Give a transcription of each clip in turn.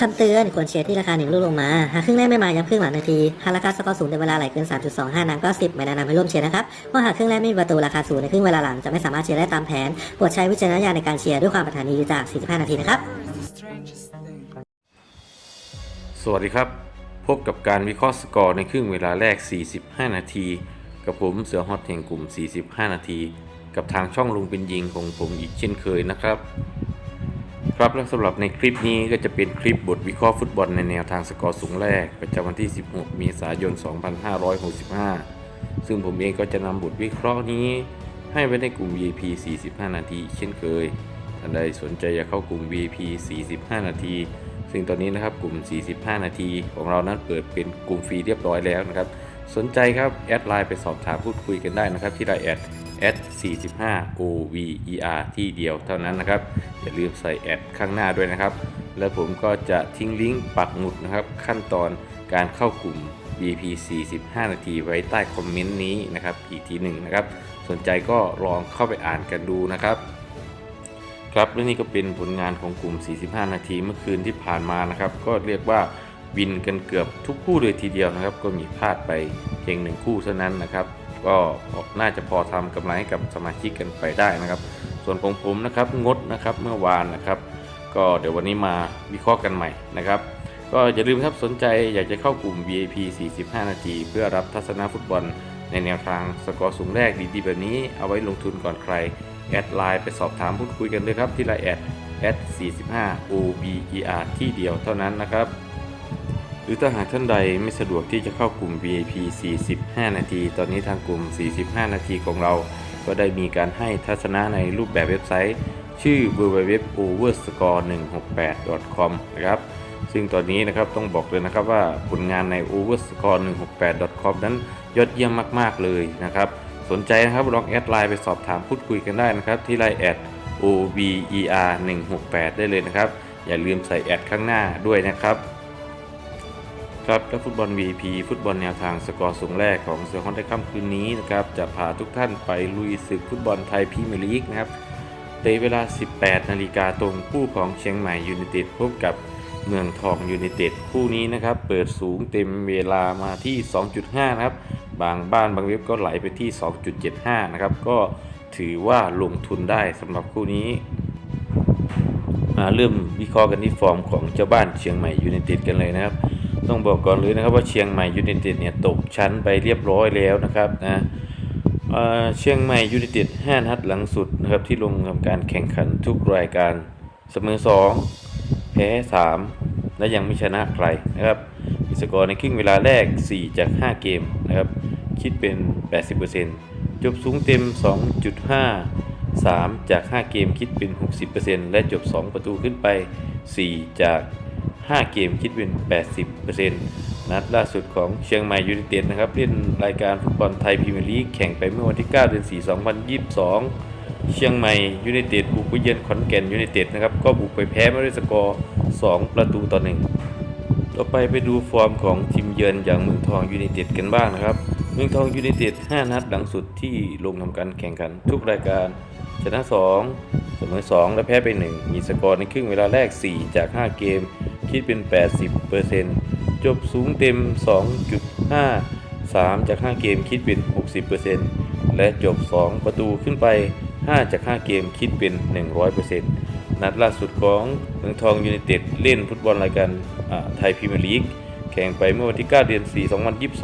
คำเตือนควรเชียร์ที่ราคาหนึ่งลูกลงมา หากครึ่งแรกไม่มาย้ำครึ่งหลังนาที หากราคาสกอร์สูงในเวลาไหลเกิน 3.25นังก็ 10 ไม่แนะนำให้ร่วมเชียร์นะครับเพราะหากครึ่งแรกไม่มีประตูราคาสูงในครึ่งเวลาหลังจะไม่สามารถเชียร์ได้ตามแผนโปรดใช้วิจารณญาณในการเชียร์ด้วยความปรารถนาดีจาก 45 นาทีนะครับ สวัสดีครับ พบกับการวิเคราะห์สกอร์ในครึ่งเวลาแรก 45 นาที กับผมเสือฮอตแห่งกลุ่ม 45 นาที กับทางช่องลุงเป็นยิงของผมอีกเช่นเคยนะครับ ครับและสำหรับในคลิปนี้ก็จะเป็นคลิปบทวิเคราะห์ฟุตบอลในแนวทางสกอร์สูงแรก ประจำวันที่ 16 เมษายน 2565 ซึ่งผมเองก็จะนำบทวิเคราะห์นี้ ให้ไว้ในกลุ่ม VIP 45 นาที เช่นเคยท่านใดสนใจอยากเข้ากลุ่ม VIP 45 นาที ซึ่งตอนนี้นะครับกลุ่ม 45 นาที ของเรานั้นเปิดเป็นกลุ่มฟรีเรียบร้อยแล้วนะครับ สนใจครับแอดไลน์ไปสอบถามพูดคุยกันได้นะครับที่ไลน์แอด แอด45 OVER ที่เดียวเท่านั้นนะครับ อย่าลืมใส่แอดข้างหน้าด้วยนะครับ แล้วผมก็จะทิ้งลิงก์ปักหมุดนะครับ ขั้นตอนการเข้ากลุ่ม VP 45 นาทีไว้ใต้คอมเมนต์นี้นะครับอีกทีหนึ่งนะครับ สนใจก็ลองเข้าไปอ่านกันดูนะครับครับและนี่ก็เป็นผลงานของกลุ่ม 45 นาทีเมื่อคืนที่ผ่านมานะครับ ก็เรียกว่าวินกันเกือบทุกคู่เลยทีเดียวนะครับ ก็มีพลาดไปเพียงหนึ่งคู่เท่านั้นนะครับ ก็น่าจะพอทำกำไรให้กับสมาชิกกันไปได้นะครับ ส่วนของผมนะครับงดนะครับเมื่อวานนะครับ ก็เดี๋ยววันนี้มาวิเคราะห์กันใหม่นะครับ ก็อย่าลืมครับสนใจอยากจะเข้ากลุ่ม VIP 45 นาที เพื่อรับทัศนฟุตบอลในแนวทางสกอร์สูงแรกดีๆแบบนี้เอาไว้ลงทุนก่อนใคร แอดไลน์ไปสอบถามพูดคุยกันเลยครับที่ไลน์แอดแอด45 OBER ที่เดียวเท่านั้นนะครับ หรือถ้าหากท่านใดไม่สะดวกที่จะเข้ากลุ่ม VIP 45 นาที ตอนนี้ทางกลุ่ม 45 นาทีของเรา ก็ได้มีการให้ทัศนะในรูปแบบเว็บไซต์ ชื่อ www.overscore168.com นะครับ ซึ่งตอนนี้นะครับต้องบอกเลยนะครับว่าผลงานใน overscore168.com นั้นยอดเยี่ยมมาก ๆ เลยนะครับ สนใจนะครับลองแอดไลน์ไปสอบถามพูดคุยกันได้นะครับ ที่ไลน์แอด over 168 ได้เลยนะครับ อย่าลืมใส่แอดข้างหน้าด้วยนะครับ ครับและฟุตบอล VP ฟุตบอลแนวทางสกอร์สูงแรกของเสือฮอนได้ค่ำคืนนี้นะครับจะพาทุกท่านไปลุยศึกฟุตบอลไทยพรีเมียร์ลีกนะครับเตะเวลา 18 นาฬิกาตรงคู่ของเชียงใหม่ยูไนเต็ดพบกับเมืองทองยูไนเต็ดคู่นี้นะครับเปิดสูงเต็มเวลามาที่ 2.5 นะครับ บางบ้านบางเว็บก็ไหลไปที่ 2.75 นะครับ ก็ถือว่าลงทุนได้สำหรับคู่นี้มาเริ่มวิเคราะห์กันที่ฟอร์มของเจ้าบ้านเชียงใหม่ยูไนเต็ดกันเลยนะครับ ต้องบอกก่อนเลยนะครับว่าเชียงใหม่ยูไนเต็ดเนี่ยตกชั้นไปเรียบร้อยแล้วนะครับนะเเชียงใหม่ยูไนเต็ด5นัดหลังสุดนะครับที่ลงทำการแข่งขันทุกรายการเสมอ 2 แพ้ 3 และยังไม่ชนะใครนะครับมีสกอร์ในครึ่งเวลาแรก 4 จาก 5 เกมนะครับคิดเป็น 80%จบสูงเต็ม 2.5 3 จาก 5 เกมคิดเป็น 60%และจบ 2 ประตูขึ้นไป 4 จาก 5 เกมคิดเป็น 80%นัดล่าสุดของเชียงใหม่ยูไนเต็ดนะครับเล่นรายการฟุตบอลไทยพรีเมียร์ลีกแข่งไปเมื่อวันที่ 9 เดือน 4 2022 เชียงใหม่ยูไนเต็ดบุกไปเยือนขอนแก่นยูไนเต็ดนะครับก็บุกไปแพ้มาด้วยสกอร์ 2 ประตูต่อ 1 ต่อไปไปดูฟอร์มของทีมเยือนอย่างเมืองทองยูไนเต็ดกันบ้างนะครับ เมืองทองยูไนเต็ด 5 นัดหลังสุดที่ลงทำการแข่งขันทุกรายการชนะ 2 เสมอ 2 และแพ้ไป 1 มีสกอร์ในครึ่งเวลาแรก 4 จาก 5 เกม คิดเป็น 80%จบสูงเต็ม 2.5 3 จาก 5 เกมคิดเป็น 60%และจบ 2 ประตูขึ้นไป 5 จาก 5 เกมคิดเป็น 100%นัดล่าสุดของเมืองทองยูไนเต็ดเล่นฟุตบอลรายการไทยพรีเมียร์ลีกแข่งไปเมื่อวันที่ 9 เดือน 4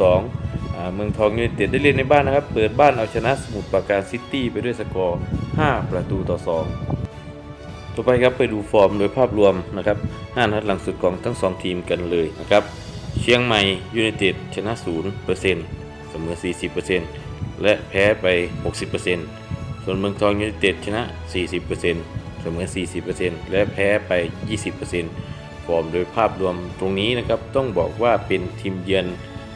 2022 เมืองทองยูไนเต็ดได้เล่นในบ้านนะครับ เปิดบ้านเอาชนะสมุทรปราการซิตี้ไปด้วยสกอร์ 5 ประตูต่อ 2 ต่อไปครับไปดูฟอร์มโดยภาพรวมนะครับ5นัดหลังสุดของทั้ง 2 ทีมกันเลยนะครับ เชียงใหม่ยูไนเต็ดชนะ0%เสมอ 40%และแพ้ไป 60%ส่วนเมืองทองยูไนเต็ดชนะ 40%เสมอ 40%และแพ้ไป 20%ฟอร์มโดยภาพรวมตรงนี้นะครับต้องบอกว่าเป็นทีมเยือน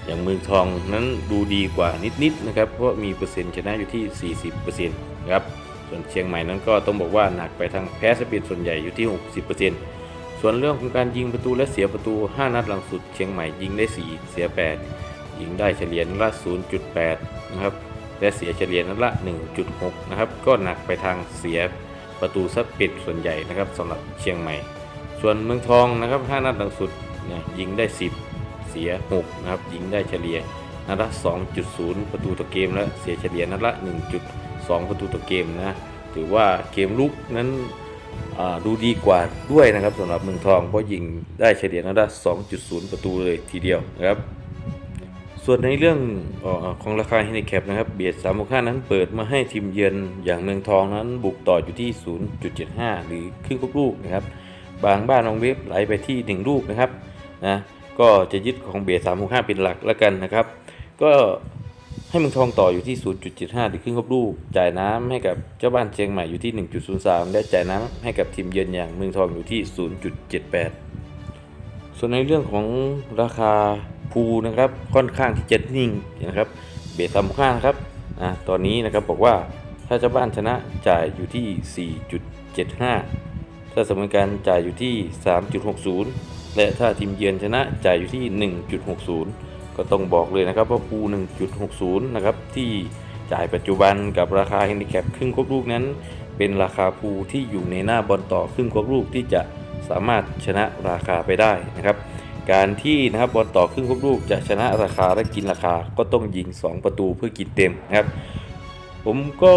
อย่างเมืองทองนั้นดูดีกว่านิดๆนะครับเพราะมีเปอร์เซ็นต์ชนะอยู่ที่ 40%นะครับ ส่วนเชียงใหม่นั้นก็ต้องบอกว่าหนักไปทางแพ้สปีดส่วนใหญ่อยู่ที่ 60%ส่วนเรื่องของการยิงประตูและเสียประตู 5 นัดหลังสุดเชียงใหม่ยิงได้ 4 เสีย 8 ยิงได้เฉลี่ยนัดละ 0.8 นะครับและเสียเฉลี่ยนัดละ 1.6 นะครับ ก็หนักไปทางเสียประตูซัดเป็ดส่วนใหญ่นะครับสำหรับเชียงใหม่ ส่วนเมืองทองนะครับ 5 นัดหลังสุดนี่ยยิงได้ 10 เสีย 6 นะครับ ยิงได้เฉลี่ยนัดละ 2.0 ประตูต่อเกมและเสียเฉลี่ยนัดละ 2 ประตูต่อเกมนะ ถือว่าเกมลุกนั้นดูดีกว่าด้วยนะครับสำหรับเมืองทอง เพราะยิงได้เฉลี่ยนัดละ2.0 ประตูเลยทีเดียวนะครับ ส่วนในเรื่องออของราคาเฮน d แคปนะครับ เบียด365นั้นเปิดมาให้ทีมเยือนอย่างเมืองทองนั้นบุกต่ออยู่ที่ 0.75 หรือครึ่งลูกนะครับ บางบ้านองเว็บไหลไปที่ 1 ลูกนะครับนะก็จะยึดของเบียด365เป็นหลักแล้วกันนะครับ ก็ ให้เมืองทองต่ออยู่ที่ 0.75หรือครึ่งลูก จ่ายน้ำให้กับเจ้าบ้านเชียงใหม่อยู่ที่ 1.03 และจ่ายน้ำให้กับทีมเยือนอย่างเมืองทองอยู่ที่ 0.78 ส่วนในเรื่องของราคาภูนะครับค่อนข้างที่จะนิ่งนะครับ เบสซัมค่านะครับอะตอนนี้นะครับบอกว่าถ้าเจ้าบ้านชนะจ่ายอยู่ที่ 4.75 ถ้าเสมอการจ่ายอยู่ที่ 3.60 และถ้าทีมเยือนชนะจ่ายอยู่ที่ 1.60 ก็ต้องบอกเลยนะครับว่าภู1.60 นะครับ ที่จ่ายปัจจุบันกับราคา h ฮนดิแคปครึ่งครบลูกนั้น เป็นราคาภูที่อยู่ในหน้าบอลต่อครึ่งครบลูกที่จะสามารถชนะราคาไปได้นะครับการที่นะครับบอลต่อครึ่งครบลูกจะชนะราคาและกินราคาก็ต้องยิง 2 ประตูเพื่อกินเต็มนะครับ ผมก็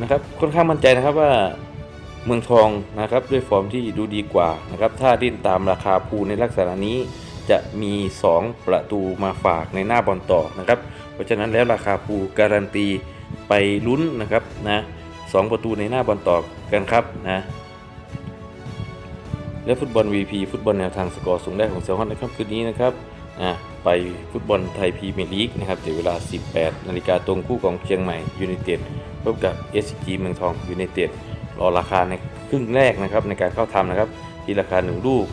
นะครับค่อนข้างมั่นใจนะครับว่าเมืองทองนะครับด้วยฟอร์มที่ดูดีกว่านะครับถ้าดิ้นตามราคาภูในลักษณะนี้ จะมี 2 ประตูมาฝากในหน้าบอลต่อนะครับ เพราะฉะนั้นแล้วราคาภูการันตีไปลุ้นนะครับนะสองประตูในหน้าบอลต่อกันครับนะและฟุตบอล VP ฟุตบอลแนวทางสกอร์สูงได้ของเซลฮอนในค่ำคืนนี้นะครับอะไปฟุตบอลไทยพรีเมียร์ลีกนะครับเดี๋ยวเวลา 18 นาฬิกาตรงคู่ของเชียงใหม่ยูไนเต็ดพบกับ SCG เมืองทองยูไนเต็ดรอราคาในครึ่งแรกนะครับในการเข้าทำนะครับที่ราคา 1 ลูก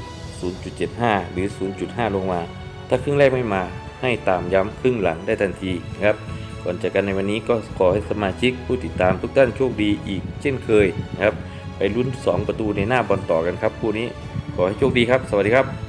0.75 หรือ 0.5 ลงมา ถ้าครึ่งแรกไม่มาให้ตามย้ำครึ่งหลังได้ทันทีนะครับ ก่อนจากกันในวันนี้ก็ขอให้สมาชิกผู้ติดตามทุกท่านโชคดีอีกเช่นเคยนะครับ ไปลุ้น 2 ประตูในหน้าบอลต่อกันครับคู่นี้ ขอให้โชคดีครับ สวัสดีครับ